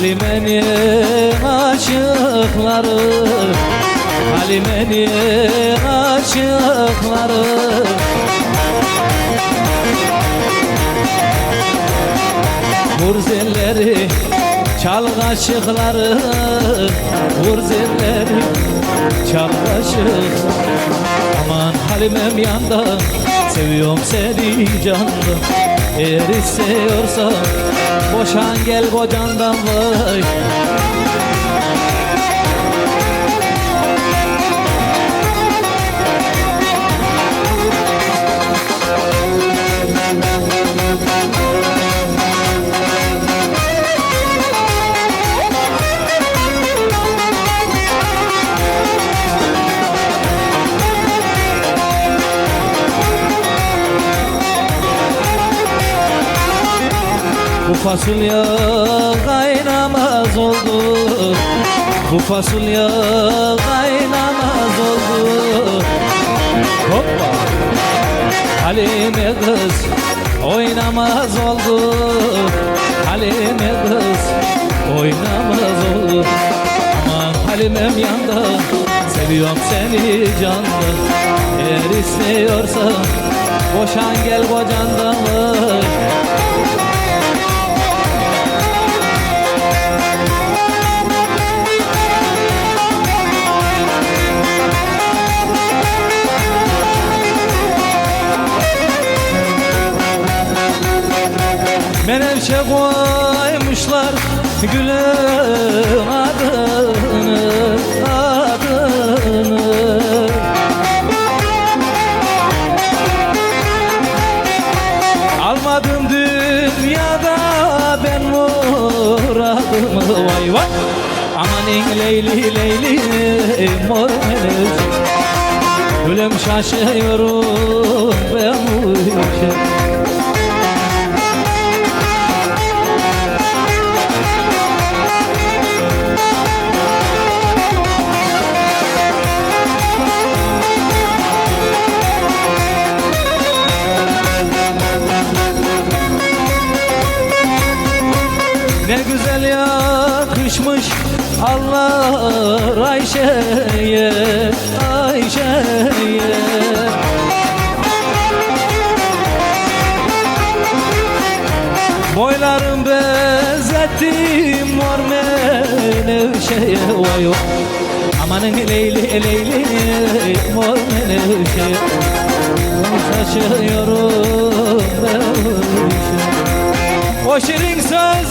Halime'nin aşıkları Halime'nin aşıkları Vur zilleri çal kaşıkları Aman Halimem yanda Seviyorum seni candan Eğer istiyorsan Boşan gel kocandan vay Bu fasulye kaynamaz oldu. Bu fasulye kaynamaz oldu. Hoppa. Halime kız oynamaz oldu. Halime kız oynamaz oldu. Aman Halimem yanda Seviyorum seni canlı Eğer istiyorsan Boşan gel kocandan Menevşe koymuşlar gülün adını adını. Almadım dünyada ben muradımı. Vay vay. Amanin Leyli Leyli mor menevşe. Gülüm şaşıyorum ben bu güzel yakışmış Allah Ayşe'ye Ayşe'ye. Boylarım benzettim mor menevşeye Vay vay. Amanın leyli leyli mor menevşeye. Şaşıyorum ben O şirin söz